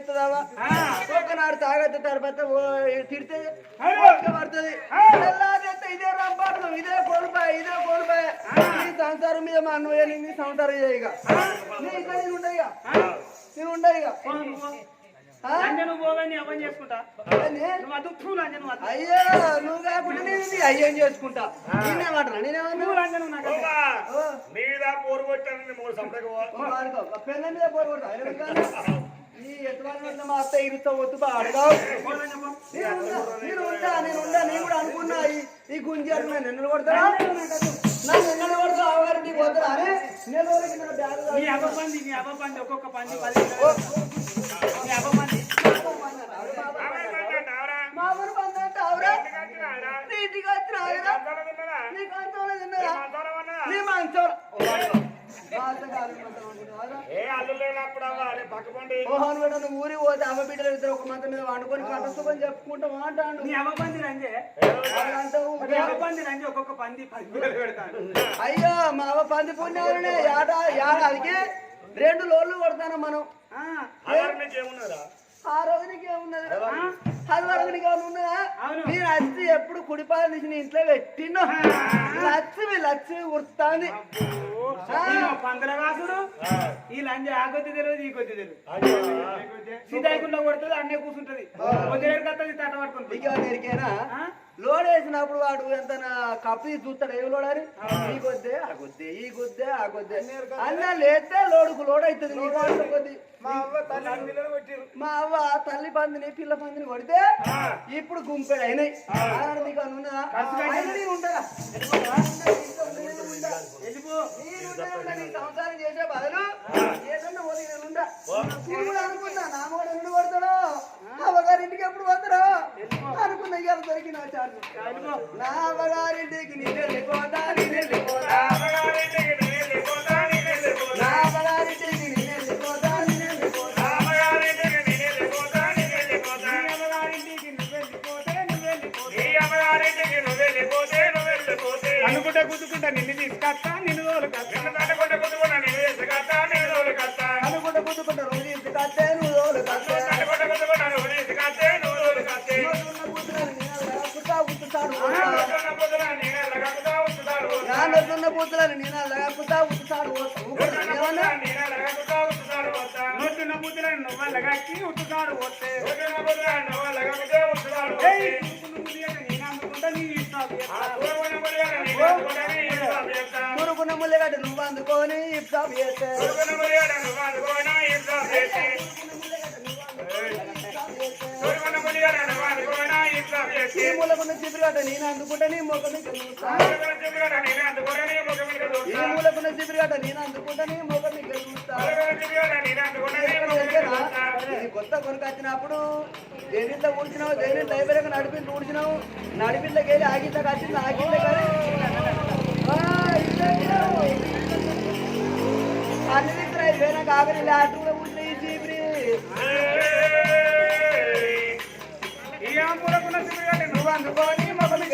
ఎత్తదావా ఒక్కనాడు తాగొద్దు తర్వాత తిడితే పడుతుంది. ఇదే రంపాడు ఇదే కోల్పాయ ఇదే కోల్పాయ. నీ సంసారం మీద మా అన్నయ్య నీ సంసారం చేయగా నీ ఇంకా. నేను ఉండయిగా నేను అదు అయ్యో నువ్వు కాకుండా నేను అయ్యేం చేసుకుంటా? నేనేమంటారా నేనేమన్నా మీద పోరు కొట్టాను పెళ్ళ మీద. ఆయన వెనకాల ఈ వల్ల మా అత్త ఇరుస్తా వద్దు బాడగావు నేను ఉండా, నేను ఉండా, నేను ఉండా, నేను కూడా అనుకున్నా ఈ- గుంజారు నేను ఎన్నులు కొడతారా? నన్ను ఎన్నులు కొడతా అవగారింటికి పోతారా? అరే నేను ఎవరికి నా బ్యాగ్ నీ అవ్వ పంది నీ అవ్వ పంది ఒక్కొక్క పంది పది నీ అవ్వ పంది. మా ఊరు పందంటే అవరా వచ్చిన నీ మంచోడు. మోహన్ నువ్వు ఊరికి పోతే అమ్మ బిడ్డలు ఇద్దరు ఒక మంత మీద వండుకొని కట్టసుకొని చెప్పుకుంటాం అంటాడు నీ పంది రంజే. పంది రంజే ఒక్కొక్క పంది అయ్యో మా అవ్వ పంది పుణ్యాలనే ఏట ఏడాదికి రెండు లోళ్ళు కొడతాను మనం. ఆ, ఆధారం నీకు ఏమున్నదా ఆ రోజునికి ఏమున్నది? అది వరకు నీకు ఏమైనా ఉన్నదా? అవును. నేను వచ్చి ఎప్పుడు కుడిపాలు తీసి నీ ఇంట్లో పెట్టినో. లక్ష్మి లక్ష్మి ఉరుతాంది ఈయన పందుల రాసుడు ఈ లంజ ఆ కొద్ది తెలియదు ఈ కొద్ది తెలియదు. సీతాయకుండా కొడుతుంది అన్నే కూర్చుంటది కొద్దిరేడు కత్తది తట్ట పట్టుకుంటుంది నీకు ఎరికేనా ఆ? లోడ్ వేసినప్పుడు వాడు ఎంత కప్పు చూస్తాడు. ఏ లోడ్ అని ఈ కొద్దే ఆ కొద్దే ఈ కొద్దే ఆ కొద్దే. అన్న లేస్తే లోడుకు లోడ్ అవుతుంది కొద్ది. మా అవ్వ తల్లి పిల్లలు కొట్టిర్రు. మా అవ్వ తల్లి పందిని పిల్ల పందిని కొడితే ఇప్పుడు గుంపెడు అయినాయి. నీకు ఉంటారా? సంసారం చేసే బదులు అనుకుంటా నేను కూడా అనుకున్నా నా కూడా ఎప్పుడు కొడతాడో అవ్వగారింటికి ఎప్పుడు పోతాడో అనుకున్నా ఇవాళ దొరికిన ఛాన్స్ నా అవ్వగారింటికి నేను వెళ్ళిపోతా నేను వెళ్ళిపోతా. నా అవ్వగారింటికి నేను వెళ్ళిపోతా. నేను వెళ్ళిపోతా అనుకుంటా నిన్ను తీసుకొస్తా నిన్ను తోలుకొస్తా. ఈ మూలకున్న చిపిరిగడ్డ నేను అందుకుంటే నీ ముఖం మీద చూస్తా. దూరమున చిగురాడ నేను అందుకొని నీ ముఖం ఈ. మూలకున్న చిపిరిగడ్డ నేను అందుకుంటే నీ ముఖం కొత్త కొనుకొచ్చినప్పుడు దేనితో ఊడ్చినావు? దేని లైబ్రరీకి నడిపి ఊడ్చినావు నడిపిల్లకి వెళ్ళి ఆగిట్లకి ఆగిందే కానీ అన్ని విత్తనాలు అయిపోయినాక ఆఖరి లాట్ కూడా నువ్వు అందుకోని మొదలు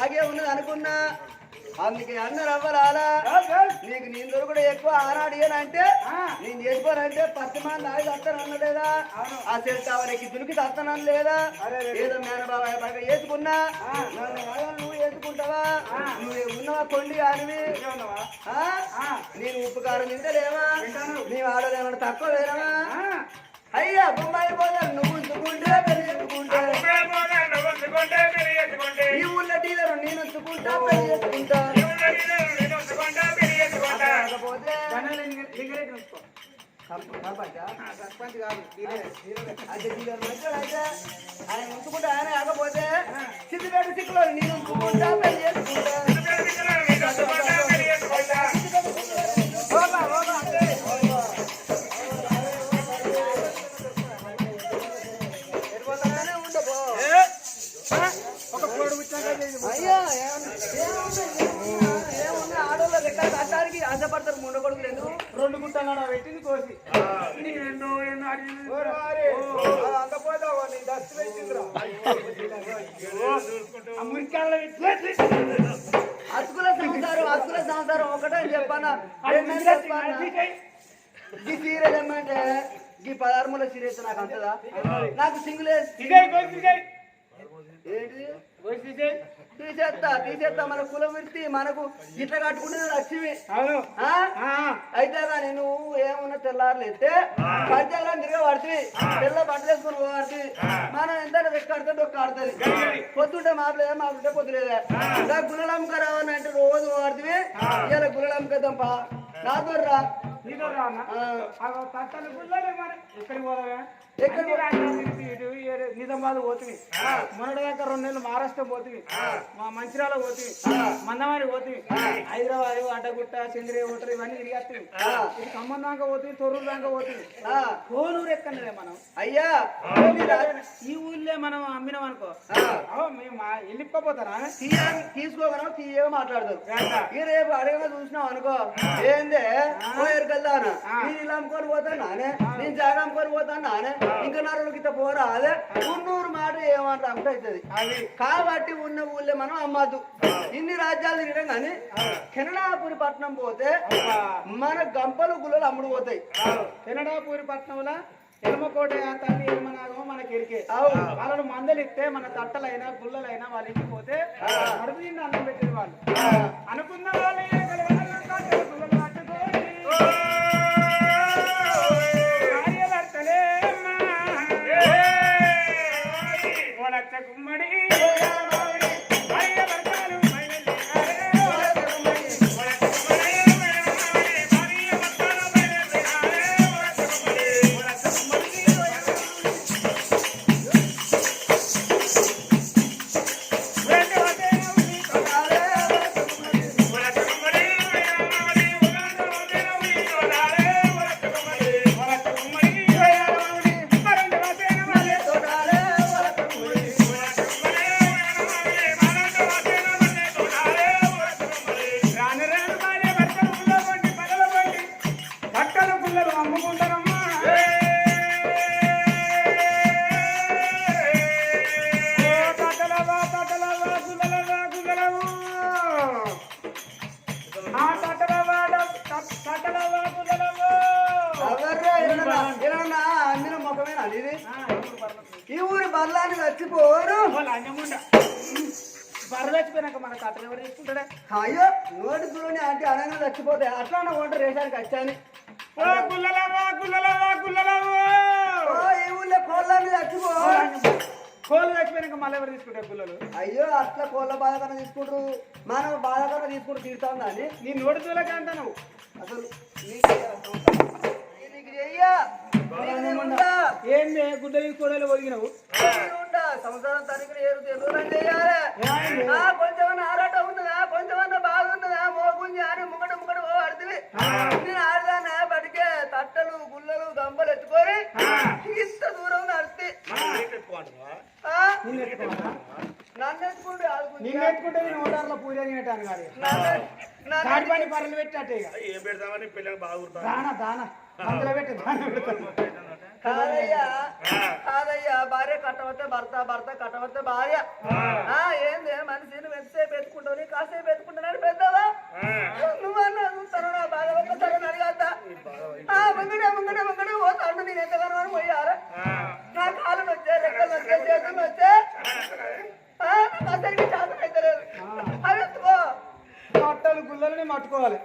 నాకే ఉన్నది అనుకున్నా. అందుకే అందరు అవ్వరాలా నీకు నేను దొరకడం ఎక్కువ ఆనాడు ఏనంటే నేను చేసుకోనంటే పత్తి మంది ఆగి వస్తాను అన్నలేదా ఆ సెల్ టవర్కి దునికి వస్తాను లేదా? ఏదో మేనబాబా వేసుకున్నా నువ్వు వేసుకుంటావా నువ్వు ఉన్నవా కొండి ఆ? నేను ఉప్పు కారం తింటలేవా? నీవు ఆడలేమన్నా తక్కువ వేరవా అయ్యా బొంబాయి పోదాం నువ్వు ఉంచుకుంటే ఆయన ఉంచుకుంటే ఆయన కాకపోతే సిద్ధిపేట సిక్కులో నేను ఉంచుకుంటా పెళ్ళి చేసుకుంటా పెట్టింది కోసి. నేను ఎన్నో ఎన్నో అడిగింది ఆ మురికాళ్ళలో పెట్టి అతుకుల సంసారం అతుకుల సంసారం ఒకటే చెప్పానా? ఈ సీర ఏమంటే ఈ పదార్ముల సీర అయితే నాకు అంతదా? నాకు సింగిల్ ఏంటి తీసేస్తా తీసేస్తా మన కులం వృత్తి మనకు ఇట్లా కట్టుకుంటే లక్ష్మి. అవును. అయితే కానీ నువ్వు ఏమున్నా తెల్లారులు ఎత్తే పద్యాలను తిరిగి పడుతుంది. తెల్ల బట్టలు వేసుకుని పోవాలి మనం ఎంత వెక్కాడితే డొక్క ఆడుతుంది. పొద్దుంటే మాపలేదా మాపుంటే పొద్దులేదా ఇలా గుల్లలంక రావని అంటే రోజు వాడుతుంది ఇలా గుల్లలంకద్దాం పా. నాతో రా. నిజామాబాద్ పోతుంది మొన్నటి దాకా రెండు నెలలు మహారాష్ట్ర పోతుంది మా మంచిర్యాల పోతుంది మందమారి పోతుంది హైదరాబాద్ అడ్డగుట్ట చంద్రియ హోటల్ ఇవన్నీ తిరిగేస్తుంది ఇది ఖమ్మం దాకా పోతుంది తొర్రూరు దాకా పోతుంది ఆ, కోనూరు ఎక్కడలే మనం? అయ్యా. ఈ ఊళ్ళే మనం అమ్మినాం అనుకో. మేము వెళ్ళిపోతారా? తీయ తీసుకోగలం తీయగా మాట్లాడతారు ఈ రేపు అడగగా చూసినావు అనుకో. ఏందే? పోయేరుకెళ్దానా నేను ఇలా అమ్ముకొని పోతాను నానే. నేను జాగ అమ్ముకొని పోతాను నానే. ఇంకా నరులకి ఇట్లా పోరా అదే ఉన్నూరు మాట ఏమంటే అంత అవుతుంది కాబట్టి ఉన్న ఊళ్ళో మనం అమ్మద్దు. ఇన్ని రాజ్యాలు తిరగడం కానీ కెనడాపురి పట్టణం పోతే మన గంపలు గుల్లలు అమ్ముడు పోతాయి. కెనడాపూరి పట్నంలో ఎలమకోట తల్లి ఎలమనాగమో మనకి ఎరికే వాళ్ళను మందలు ఇస్తే మన తట్టలైనా గుళ్ళలైనా వాళ్ళ ఇంటికి పోతే కడుపు తిండి అన్నం పెట్టేది వాళ్ళు. అనుకున్న వాళ్ళే గుమ్మడి. అనగా చచ్చిపోతాయి అట్లా ఉన్న వంట రేసానికి వచ్చాని. ఓ గుల్లలవా, గుల్లలవా, గుల్లలవు. ఓ ఈ ఊళ్ళో కోళ్ళని చచ్చిపో. కోళ్ళు చచ్చిపోయినాక మళ్ళీ ఎవరు తీసుకుంటారు గుల్లలు? అయ్యో అట్లా కోళ్ళ బాధకన్నా తీసుకుంటారు. మనం బాధకన్నా తీసుకుంటూ తీరుతాం దాన్ని నీ నోటి దూలకే అంట నువ్వు అసలు. ఏంది ఒదిగినవు నేను ఉంటా. సంవత్సరం తనకి కొంచెమన్నా ఆరాటం ముంగట ముంగట ఓ ఆడుతుంది నేను ఆడదానా బడికే తట్టలు గుల్లలు గంపలు ఎత్తుకొని ఇంత దూరం నడితే నిన్ను ఎత్తుకోవాలా నన్ను ఎత్తుకుంటే ఆడుకుంటా. నిన్ను ఎత్తుకుంటే నేను ఓటార్లో పూజ చేయటాను కాదు నన్ను- నన్ను కాటి పని పర్రెలు పెట్టట్టే ఇక. ఏం పెడతామని పిల్లలు బాగుంటారు దాన దాన. అందులో పెట్టి దాన పెడతాను. కాదయ్యా కాదయ్యా భార్య కట్టవతే భర్త భర్త కట్టవతే భార్య. ఆ. ఏంది మనిషిని ఎంతసేపు ఎత్తుకుంటావు కాసేపు ఎత్తుకుంటానని పెద్దవా గుల్లలని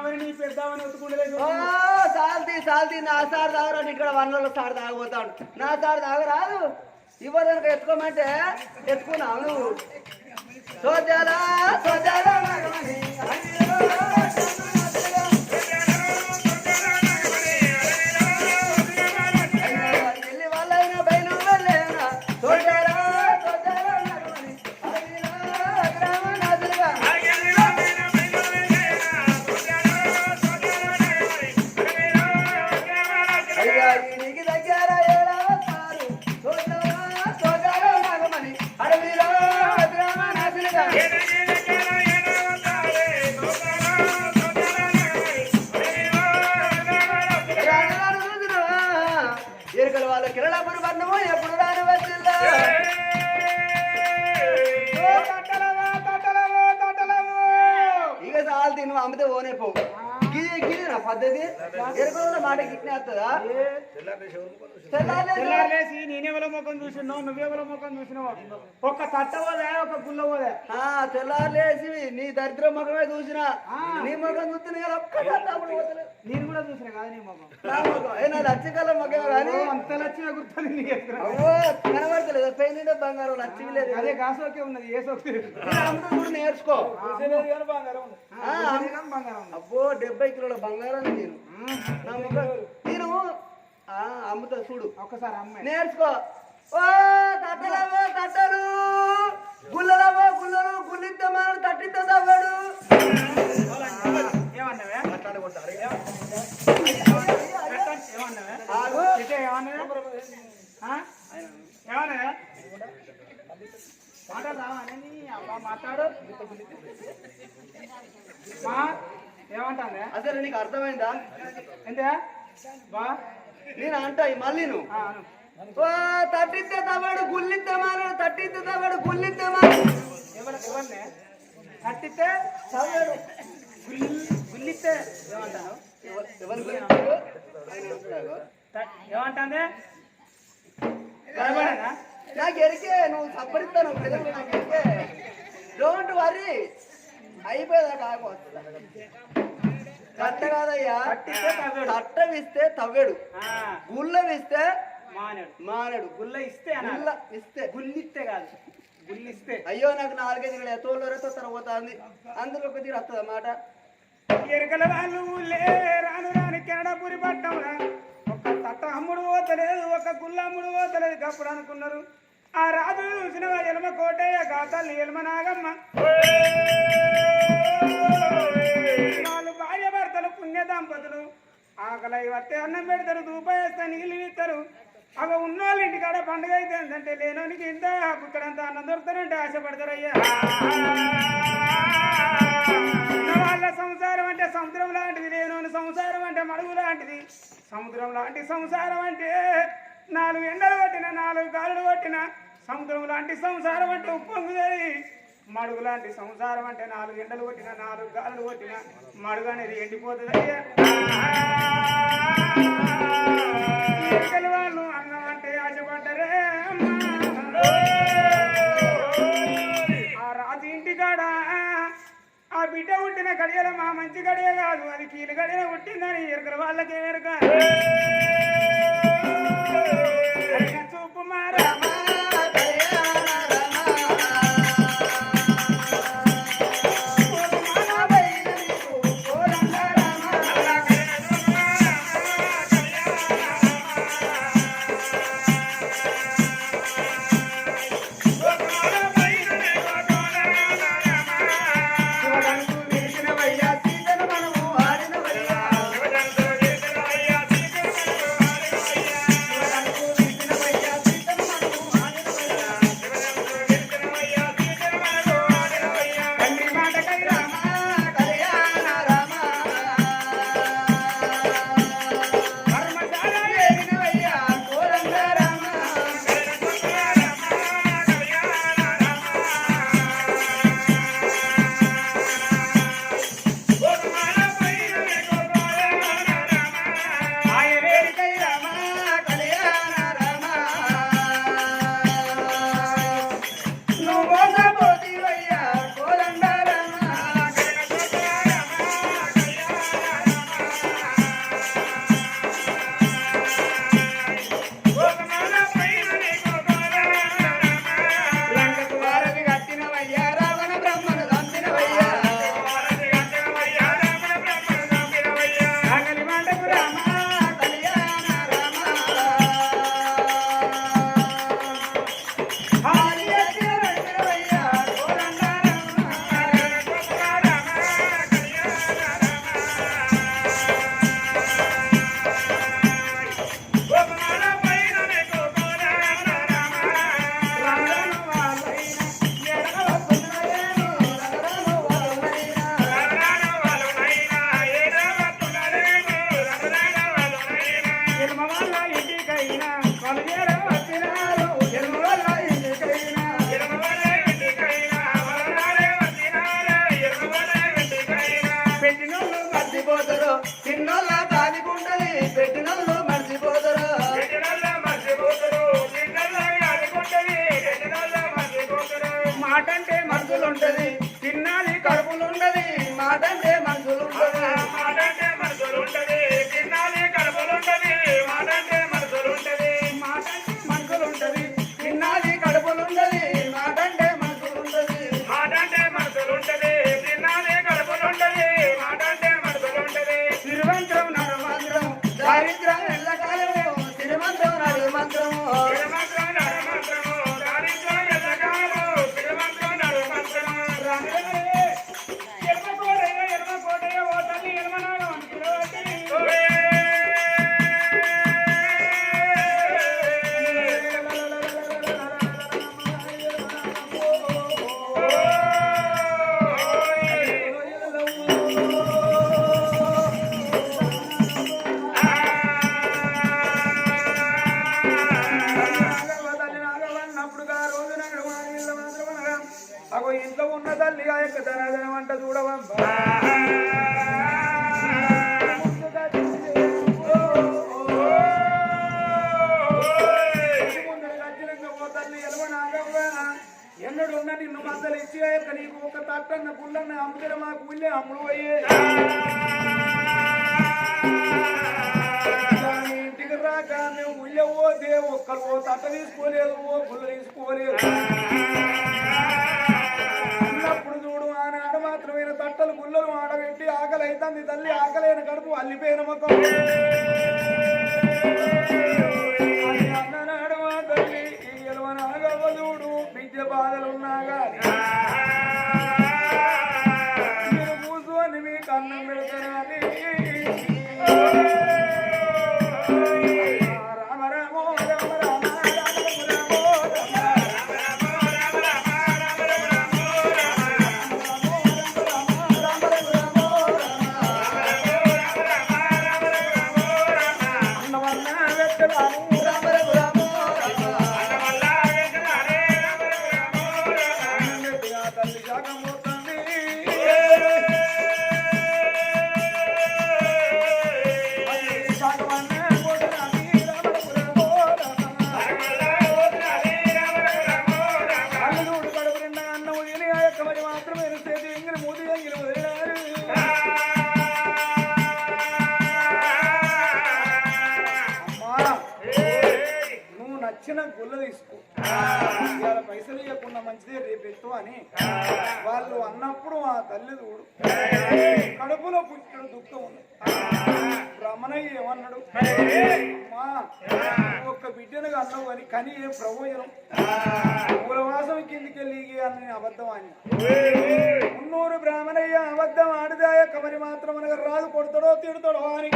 అమ్మని చిన్నవని నీ నా సార్ తాగరాడు ఇక్కడ వనరులు సార్ తాగబోతాడు నా సార్ తాగరాదు. ఇవ్వదానికి ఎత్తుకోమంటే ఎత్తుకున్నావు నువ్వు. సోజాలా సోజాలా ఎరుకల వాళ్ళ కిరణాపురి బంధము ఎప్పుడు రాని వచ్చిందా ఇక చాలు తిను అమ్మితే పోనే పో నా పద్ధతి ఎరుకల మాట గిట్నే వస్తుందా తెల్లారలేసి నేనెవరో ముఖం చూసినావు? నువ్వెవరో ముఖం చూసినావు ఒక్క తట్ట పోదా ఒక గుల్ల పోదా? ఆ తెల్లారలేసి నీ దరిద్ర ముఖమే చూసినా. నీ ముఖం చూస్తే కదా పోతలేదు. నేను కూడా చూసిన కదా నీ ముఖం? నా ముఖం. ఏ నా ముఖమే కానీ. అంత లక్ష్యంగా గుర్తుంది నీ కనబడతలేదు. పెయిన్ బంగారం లక్ష్మి లేదు అదే గాసోకే ఉన్నది ఏ సోకే? కూడా నేర్చుకో. బంగారం ఉంది. ఆ, బంగారం ఉంది. అబ్బో డెబ్బై కిలోల బంగారం నేను. నా ముఖం. నేను అమ్ముతా చూడు. ఒక్కసారి అమ్మాయి. నేర్చుకో. ఓ తట్టలవో తట్టలు గుల్లలవో గుల్లలు గుల్లిద్దమాను తట్టితో తవ్వడు. ఏమన్నావే? అబ్బా మాట్లాడు. ఏమంటానే అసలు నీకు అర్థమైందా? ఎంతే బా. నేను అంటా ఈ మళ్ళీ నువ్వు. తట్టిద్దే తవ్వడు గుల్లిద్దమాను తట్టిద్దే తవ్వడు గుల్లిద్దమాను ఎవరు ఎవరినే? కట్టితే తవ్వడు గుల్లి గుల్లితే ఏమంటాను ఎవరు ఏమంటానే నాకు ఎరికే నువ్వు సప్పరిస్తాను పెద్దలు నాకు ఎరికే. డోంట్ వరీ అయిపోయేదాకా ఆగు కట్ట కాదయ్యా. తవ్వడు. తట్టవిస్తే తవ్వెడు. ఆ, గుల్లవిస్తే మానేడు. మానడు. గుల్ల ఇస్తే గుల్ల ఇస్తే గుల్లిస్తే కాదు. గుల్లిస్తే. అయ్యో నాకు నాలుగైదు ఇక్కడ తోలు తర్వాత పోతుంది. అందులో ఒక తీరు వస్తుంది అన్నమాట ఎరుకల వాళ్ళు రాను రాని కెనడపురి పట్టంరా ఒక తట్ట అమ్ముడు పోతలేదు ఒక గుల్ల అమ్ముడు పోతలేదు. అప్పుడు అనుకున్నారు. ఆ రాజు చూసిన ఎలమ కోటయ్య గాతల్లి ఎలమ నాగమ్మ? పుణ్య దంపతులు ఆకలి వస్తే అన్నం పెడతారు దూపేస్తే నీళ్ళు ఇస్తారు. అవి ఉన్నోళ్ళ ఇంటికాడ పండుగ అయితే ఏంటంటే లేనోనికి ఇంత ఇక్కడంత అన్నం దొరుకుతారంటే ఆశపడతారు అయ్యా. వాళ్ళ సంసారం అంటే సముద్రం లాంటిది లేనోని సంసారం అంటే మడుగు లాంటిది. సముద్రం లాంటి సంసారం అంటే నాలుగు ఎండలు కొట్టిన నాలుగు కాళ్ళు కొట్టిన సముద్రం లాంటి సంసారం అంటే ఉప్పొంగుతుంది మడుగు లాంటి సంసారం అంటే నాలుగు ఎండలు కొట్టిన నాలుగు గాలు కొట్టిన మడుగు అనేది ఎండిపోతుంది అయ్యా వాళ్ళు అన్నం అంటే ఆశపడ్డరే ఆ రాజు ఇంటికాడ ఆ బిడ్డ పుట్టిన గడియల మా మంచి గడియ కాదు. అది కీలు గడియ పుట్టిందని ఎరుకల వాళ్ళకి ఎరుక. చూపు మారా ఒక తట్టన్న పుల్లన్న అమ్ముదర మాకు ఉల్లే అమ్ముడు పోయే. ఇంటికి రాక మేము ఉల్లె పోతే ఒక్కరు ఓ తట్ట తీసుకోలేదు ఓ పుల్ల తీసుకోలేదు. ఉన్నప్పుడు చూడు ఆనాడు మాత్రమైన తట్టలు గుల్లలు ఆడబెట్టి ఆకలి అవుతుంది తల్లి ఆకలైన కడుపు అల్లిపోయిన ముఖం అన్ననాడు మా తల్లి ఈ ఎలవనాగవ్వ చూడు విద్య బాధలున్నాగా అని వాళ్ళు అన్నప్పుడు ఆ తల్లి చూడు. కడుపులో పుట్టిన దుఃఖం ఉంది. బ్రహ్మణయ్య ఏమన్నాడు? అమ్మా ఒక్క బిడ్డను అన్నావు అని కని ఏం ప్రయోజనం కులవాసం కిందికెళ్ళి అని అబద్ధం అని మున్నూరు బ్రాహ్మణయ్య అబద్ధం ఆడిదాయ కమరి మాత్రం అనగా రాదు కొడతాడో తిడతాడో అని.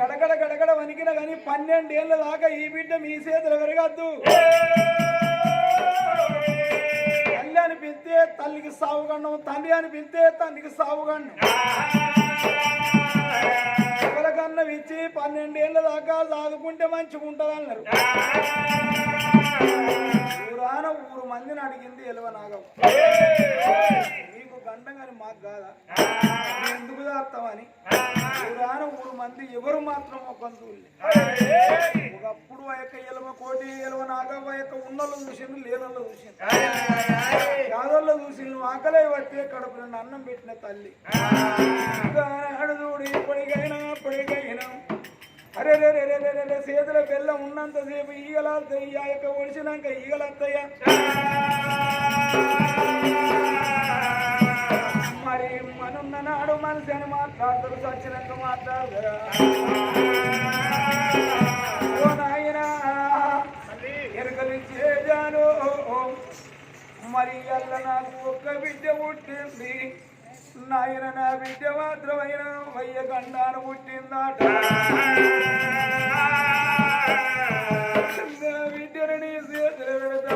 గడగడ గడగడ వణికిన కానీ పన్నెండేళ్ళ దాకా ఈ బిడ్డ మీ చేతులు పెరగద్దు తల్లి అని పిలితే తల్లికి సావుగండం తండ్రి అని పిలితే తండ్రికి సావుగండం. ఎవరికన్నం ఇచ్చి పన్నెండేళ్ళ దాకా సాదుకుంటే మంచిగా ఉంటుంది అన్నారు ఊరాన ఊరు మందిని అడిగింది ఎలవ నాగం. నీకు గండం కానీ మాకు కాదా? ఎందుకు దాస్తామని ఊరాన ఊరు మంది ఎవరు మాత్రం ఒక ఆ యొక్క ఎలవ కోటి ఎలవ నాగవ్వ యొక్క ఉన్నోళ్ళు చూసిండు లేనోళ్ళు చూసిండు యాదోళ్ళు చూసిండు ఆకలే వచ్చే కడుపు నిండా అన్నం పెట్టిన తల్లి. అడుగుడు ఇప్పటికైనా అప్పటికైనా అరే రే రే రే రే రే చేతుల బెల్లం ఉన్నంతసేపు ఈగలాస్తాయి ఆ యొక్క ఒడిచినాక ఈగలత్తయ్యా మరి మనున్న నాడు మనిషి అని మాట్లాడతారు సచ్చినాక మాట్లాడరా ఎరకలిచ్చే మరి అల్ల నాకు ఒక్క బిడ్డ పుట్టింది. నాయన నా బిడ్డ మాత్రమైన? వయ్య గండాను పుట్టిందాట. నా బిడ్డను నీ చేతులు పెడతా.